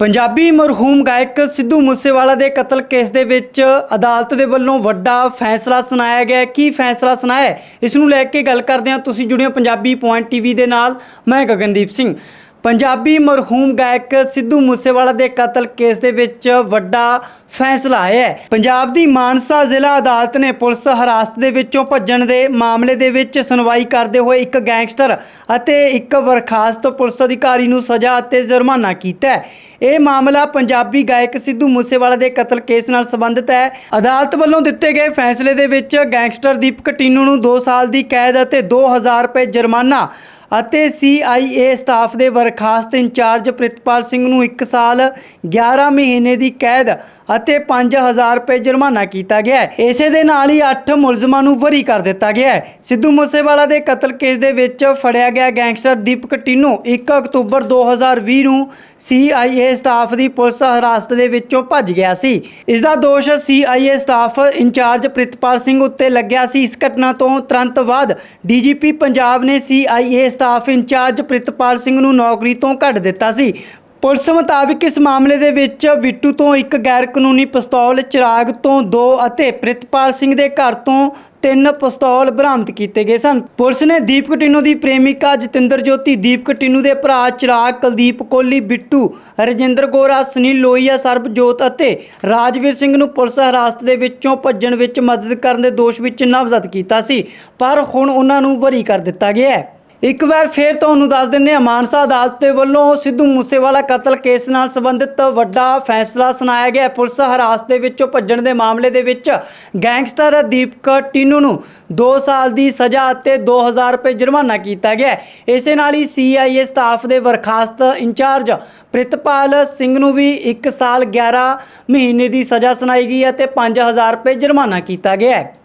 ਪੰਜਾਬੀ ਮਰਹੂਮ ਗਾਇਕ ਸਿੱਧੂ ਮੂਸੇਵਾਲਾ ਦੇ ਕਤਲ ਕੇਸ ਦੇ ਵਿੱਚ ਅਦਾਲਤ ਦੇ ਵੱਲੋਂ ਵੱਡਾ ਫੈਸਲਾ ਸੁਣਾਇਆ ਗਿਆ। ਕੀ ਫੈਸਲਾ ਸੁਣਾਇਆ? ਇਸ ਨੂੰ ਲੈ ਕੇ ਗੱਲ ਕਰਦੇ ਹਾਂ। ਤੁਸੀਂ ਜੁੜਿਓ ਪੰਜਾਬੀ ਪੁਆਇੰਟ ਟੀਵੀ ਦੇ ਨਾਲ। ਮੈਂ ਗਗਨਦੀਪ ਸਿੰਘ। ਪੰਜਾਬੀ ਮਰਹੂਮ ਗਾਇਕ ਸਿੱਧੂ ਮੂਸੇਵਾਲਾ ਦੇ ਕਤਲ ਕੇਸ ਦੇ ਵਿੱਚ ਵੱਡਾ ਫੈਸਲਾ ਆਇਆ ਹੈ। ਪੰਜਾਬ ਦੀ ਮਾਨਸਾ ਜ਼ਿਲ੍ਹਾ ਅਦਾਲਤ ਨੇ ਪੁਲਿਸ ਹਿਰਾਸਤ ਦੇ ਵਿੱਚੋਂ ਭੱਜਣ ਦੇ ਮਾਮਲੇ ਦੇ ਵਿੱਚ ਸੁਣਵਾਈ ਕਰਦੇ ਹੋਏ ਇੱਕ ਗੈਂਗਸਟਰ ਅਤੇ ਇੱਕ ਬਰਖਾਸਤ ਪੁਲਿਸ ਅਧਿਕਾਰੀ ਨੂੰ ਸਜ਼ਾ ਅਤੇ ਜੁਰਮਾਨਾ ਕੀਤਾ ਹੈ। ਇਹ ਮਾਮਲਾ ਪੰਜਾਬੀ ਗਾਇਕ ਸਿੱਧੂ ਮੂਸੇਵਾਲਾ ਦੇ ਕਤਲ ਕੇਸ ਨਾਲ ਸੰਬੰਧਿਤ ਹੈ। ਅਦਾਲਤ ਵੱਲੋਂ ਦਿੱਤੇ ਗਏ ਫੈਸਲੇ ਦੇ ਵਿੱਚ ਗੈਂਗਸਟਰ ਦੀਪਕ ਟੀਨੂ ਨੂੰ 2 ਸਾਲ ਦੀ ਕੈਦ ਅਤੇ 2000 ਰੁਪਏ ਜੁਰਮਾਨਾ ਅਤੇ CIA ਸਟਾਫ ਦੇ ਬਰਖਾਸਤ ਇੰਚਾਰਜ ਪ੍ਰਿਤਪਾਲ ਸਿੰਘ ਨੂੰ 1 ਸਾਲ 11 ਮਹੀਨੇ ਦੀ ਕੈਦ ਅਤੇ 5000 ਰੁਪਏ ਜੁਰਮਾਨਾ ਕੀਤਾ ਗਿਆ ਹੈ। ਇਸੇ ਦੇ ਨਾਲ ਹੀ 8 ਮੁਲਜ਼ਮਾਂ ਨੂੰ ਵਰੀ ਕਰ ਦਿੱਤਾ ਗਿਆ ਹੈ। ਸਿੱਧੂ ਮੂਸੇਵਾਲਾ ਦੇ ਕਤਲ ਕੇਸ ਦੇ ਵਿੱਚ ਫੜਿਆ ਗਿਆ ਗੈਂਗਸਟਰ ਦੀਪਕ ਟਿੰਨੂ 1 ਅਕਤੂਬਰ 2020 ਨੂੰ CIA ਸਟਾਫ ਦੀ ਪੁਲਿਸ ਹਿਰਾਸਤ ਦੇ ਵਿੱਚੋਂ ਭੱਜ ਗਿਆ ਸੀ। ਇਸ ਦਾ ਦੋਸ਼ CIA staff incharge Pritpal Singh ਉੱਤੇ ਲੱਗਿਆ ਸੀ। ਇਸ ਘਟਨਾ ਤੋਂ ਤੁਰੰਤ ਬਾਅਦ DGP ਪੰਜਾਬ ਨੇ CIA staff incharge Pritpal Singh ਨੂੰ ਨੌਕਰੀ ਤੋਂ ਕੱਢ ਦਿੱਤਾ ਸੀ। ਪੁਲਿਸ ਮੁਤਾਬਿਕ ਇਸ ਮਾਮਲੇ ਦੇ ਵਿੱਚ ਬਿੱਟੂ ਤੋਂ ਇੱਕ ਗੈਰ ਕਾਨੂੰਨੀ ਪਿਸਤੌਲ, ਚਿਰਾਗ ਤੋਂ ਦੋ ਅਤੇ ਪ੍ਰਿਤਪਾਲ ਸਿੰਘ ਦੇ ਘਰ ਤੋਂ ਤਿੰਨ ਪਿਸਤੌਲ ਬਰਾਮਦ ਕੀਤੇ ਗਏ ਸਨ। ਪੁਲਿਸ ਨੇ ਦੀਪਕ ਟਿੰਨੂ ਦੀ ਪ੍ਰੇਮਿਕਾ ਜਤਿੰਦਰ ਜੋਤੀ ਦੀਪਕ ਟਿੰਨੂ ਦੇ ਭਰਾ ਚਿਰਾਗ, ਕੁਲਦੀਪ ਕੋਹਲੀ, ਬਿੱਟੂ, ਰਜਿੰਦਰ ਗੋਰਾ, ਸੁਨੀਲ ਲੋਹੀਆ, ਸਰਬਜੋਤ ਅਤੇ ਰਾਜਵੀਰ ਸਿੰਘ ਨੂੰ ਪੁਲਿਸ ਹਿਰਾਸਤ ਦੇ ਵਿੱਚੋਂ ਭੱਜਣ ਵਿੱਚ ਮਦਦ ਕਰਨ ਦੇ ਦੋਸ਼ ਵਿੱਚ ਨਾਮਜ਼ਦ ਕੀਤਾ ਸੀ। ਪਰ ਹੁਣ ਉਹਨਾਂ ਨੂੰ ਵਰੀ ਕਰ ਦਿੱਤਾ ਗਿਆ ਹੈ। ਇੱਕ ਵਾਰ ਫੇਰ ਤੁਹਾਨੂੰ ਦੱਸ ਦਿੰਨੇ ਆ ਮਾਨਸਾ ਅਦਾਲਤ ਦੇ ਵੱਲੋਂ ਸਿੱਧੂ ਮੂਸੇਵਾਲਾ ਕਤਲ ਕੇਸ ਨਾਲ ਸੰਬੰਧਿਤ ਵੱਡਾ ਫੈਸਲਾ ਸੁਣਾਇਆ ਗਿਆ ਪੁਲਿਸ ਹਿਰਾਸਤ ਦੇ ਵਿੱਚੋਂ ਭੱਜਣ ਦੇ ਮਾਮਲੇ ਦੇ ਵਿੱਚ ਗੈਂਗਸਟਰ ਦੀਪਕ ਟੀਨੂ ਨੂੰ 2 ਸਾਲ ਦੀ ਸਜ਼ਾ ਅਤੇ 2000 ਰੁਪਏ ਜੁਰਮਾਨਾ ਕੀਤਾ ਗਿਆ ਇਸੇ ਨਾਲ ਹੀ CIA ਸਟਾਫ ਦੇ ਬਰਖਾਸਤ ਇੰਚਾਰਜ ਪ੍ਰਿਤਪਾਲ ਸਿੰਘ ਨੂੰ ਵੀ 1 ਸਾਲ 11 ਮਹੀਨੇ ਦੀ ਸਜ਼ਾ ਸੁਣਾਈ ਗਈ ਹੈ ਅਤੇ 5000 ਰੁਪਏ ਜੁਰਮਾਨਾ ਕੀਤਾ ਗਿਆ